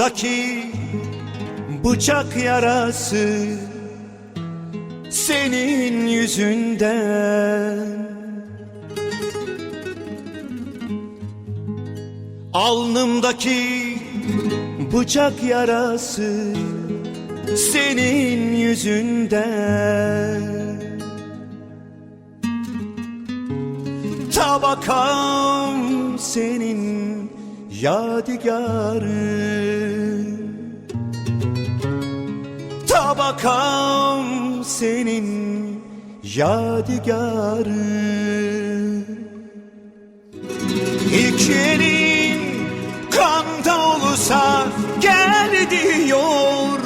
Alnımdaki bıçak yarası senin yüzünden. Alnımdaki bıçak yarası senin yüzünden. Tabakam senin yadigarın Tabakam senin yadigarın İki elin kanda olursa gel diyor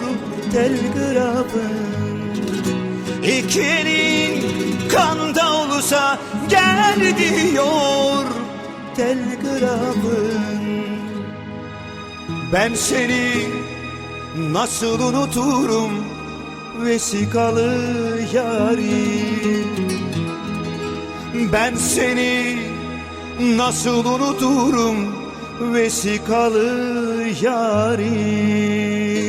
telgrafın. İki elin kanda olursa gel diyor telgrafın. Ben seni nasıl unuturum vesikalı yarim Ben seni nasıl unuturum vesikalı yarim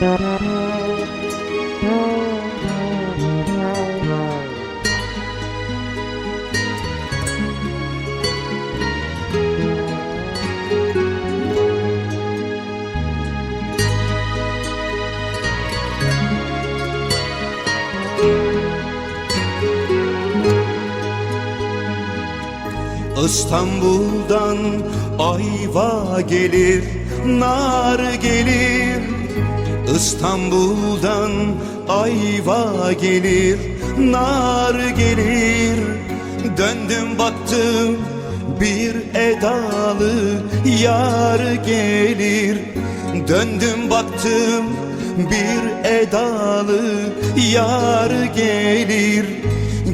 Thank you. İstanbul'dan ayva gelir, nar gelir. İstanbul'dan ayva gelir, nar gelir. Döndüm baktım bir edalı yar gelir. Döndüm baktım bir edalı yar gelir.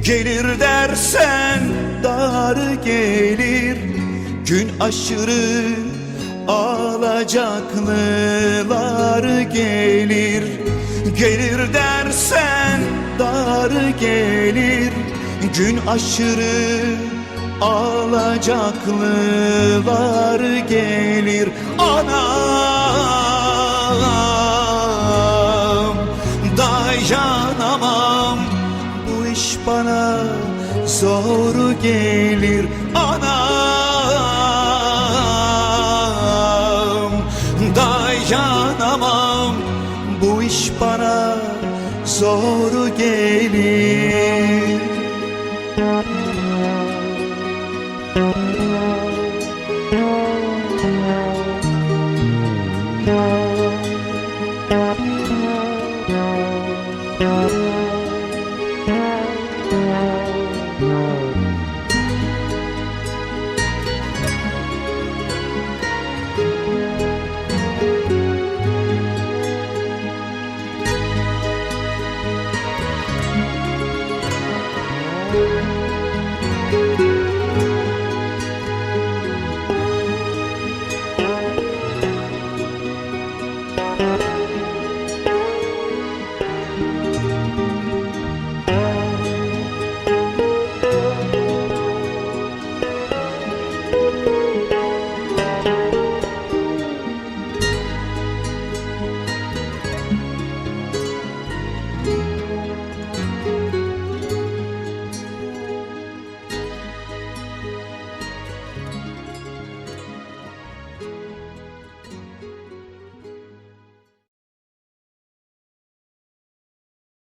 Gelir dersen dar gelir. Gün aşırı alacaklılar gelir. Gelir dersen dar gelir. Gün aşırı alacaklılar gelir. Anam zor gelir anam. Dayanamam bu iş bana zor gelir